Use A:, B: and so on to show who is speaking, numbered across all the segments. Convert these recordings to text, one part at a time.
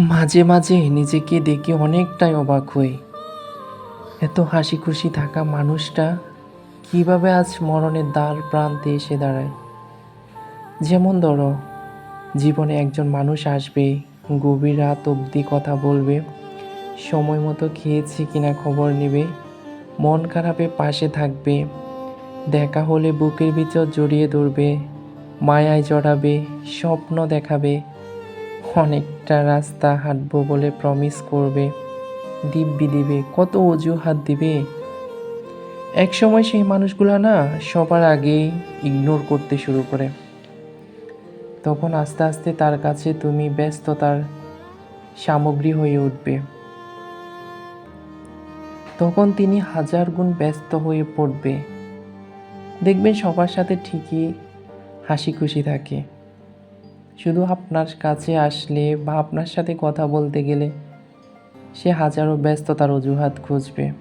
A: মাঝে মাঝে নিজেকে দেখে অনেকটাই অবাক হই। এত হাসি খুশি থাকা মানুষটা কীভাবে আজ মরণের দ্বার প্রান্তে এসে দাঁড়ায়? যেমন ধরো, জীবনে একজন মানুষ আসবে, গভীর রাত অবধি কথা বলবে, সময় মতো খেয়েছি কিনা খবর নেবে, মন খারাপে পাশে থাকবে, দেখা হলে বুকের ভিতর জড়িয়ে ধরবে, মায়ায় জড়াবে, স্বপ্ন দেখাবে অনেকটা রাস্তা হাঁটবো বলে প্রমিস করবে? দিব্যি দিবে, কত অজুহাত দিবে? এক সময় সেই মানুষগুলো না সবার আগেই ইগনোর করতে শুরু করে। তখন আস্তে আস্তে তার কাছে তুমি ব্যস্ততার সামগ্রী হয়ে উঠবে। তখন তিনি হাজার গুণ ব্যস্ত হয়ে পড়বে। দেখবেন সবার সাথে ঠিকই হাসি খুশি থাকে। শুধু আপনার কাছে আসলে বা আপনার সাথে কথা বলতে গেলে সে হাজারো ব্যস্ততার অজুহাত খুঁজবে।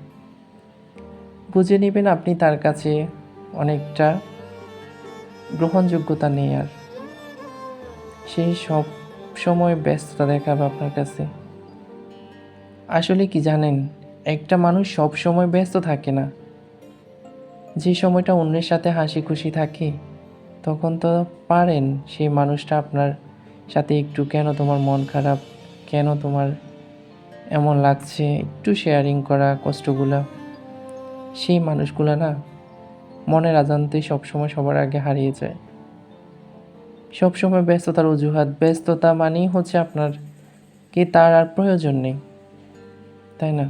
A: বুঝে নেবেন আপনি তার কাছে অনেকটা গ্রহণযোগ্যতা নেই আর। সেই সব সময় ব্যস্ততা দেখাবে আপনার কাছে। আসলে কি জানেন, একটা মানুষ সব সময় ব্যস্ত থাকে না। যে সময়টা অন্যের সাথে হাসি খুশি থাকে তখন তো পারেন, সেই মানুষটা আপনার সাথে একটু কেন তোমার মন খারাপ, কেন তোমার এমন লাগছে, একটু শেয়ারিং করা কষ্টগুলা। সেই মানুষগুলো না মনের আজান্তে সবসময় সবার আগে হারিয়ে যায়। সবসময় ব্যস্ততার অজুহাত, ব্যস্ততা মানেই হচ্ছে আপনার কি তার আর প্রয়োজন নেই, তাই না?